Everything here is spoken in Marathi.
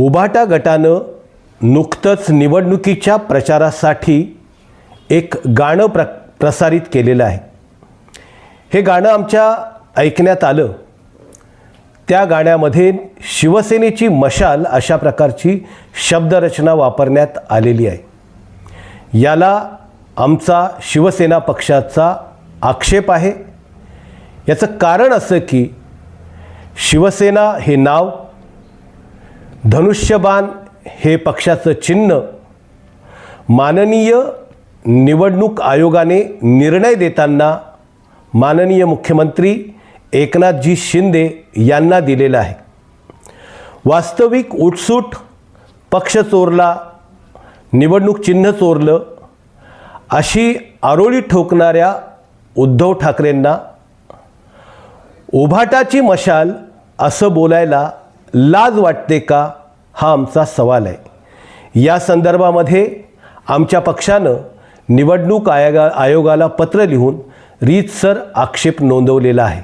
उभाटा गटानं नुकतंच निवडणुकीच्या प्रचारासाठी एक गाणं प्र प्रसारित केलेलं आहे. हे गाणं आमच्या ऐकण्यात आलं. त्या गाण्यामध्ये शिवसेनेची मशाल अशा प्रकारची शब्दरचना वापरण्यात आलेली आहे. याला आमचा शिवसेना पक्षाचा आक्षेप आहे. याचं कारण असं की शिवसेना हे नाव धनुष्यबाण हे पक्षाचं चिन्ह माननीय निवडणूक आयोगाने निर्णय देताना माननीय मुख्यमंत्री एकनाथजी शिंदे यांना दिलेलं आहे. वास्तविक उठसूट पक्ष चोरला निवडणूक चिन्ह चोरलं अशी आरोळी ठोकणाऱ्या उद्धव ठाकरेंना उभाटाची मशाल असं बोलायला लाज वाटते का? हा आमचा सवाल आहे. या संदर्भामध्ये आमच्या पक्षानं निवडणूक आयोगा आयोगाला पत्र लिहून रीतसर आक्षेप नोंदवलेला आहे.